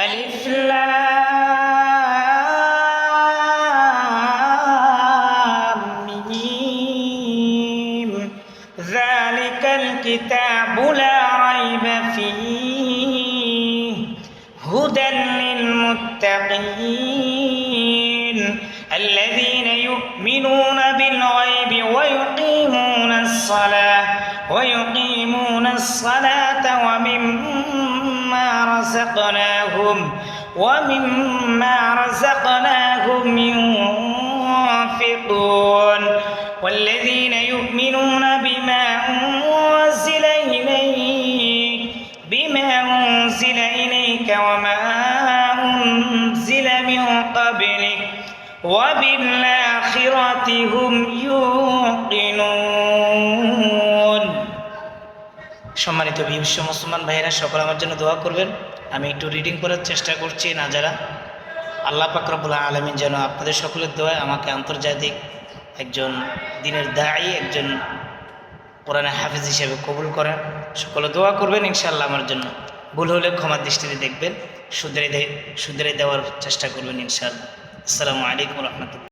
ألف لام ميم. ذلك الكتاب لا ريب فيه. هدى للمتقين. الذين يؤمنون بالغيب ويقيمون الصلاة ويقيمون الصلاة ومما رزقناهم ومما رزقناهم ينفقون والذين يؤمنون بما أنزل إليك بما أنزل إليك وما أنزل من قبلك وبالآخرة هم يوقنون সম্মানিত বিশ্ব মুসলমান ভাইয়েরা সকল আমার জন্য দোয়া করবেন আমি একটু রিডিং করার চেষ্টা করছি না যারা। আল্লাহ পাকরবুল্লাহ আলমিন যেন আপনাদের সকলের দোয়ায় আমাকে আন্তর্জাতিক একজন দিনের দায়ী, একজন কোরআনে হাফিজ হিসেবে কবুল করেন। সকলে দোয়া করবেন ইনশাআল্লাহ আমার জন্য। ভুল হলে ক্ষমার দৃষ্টিতে দেখবেন। দে শুধরে দেওয়ার চেষ্টা করবেন ইনশাআল্লাহ। আসসালামু আলাইকুম রহমতুল্লাহ।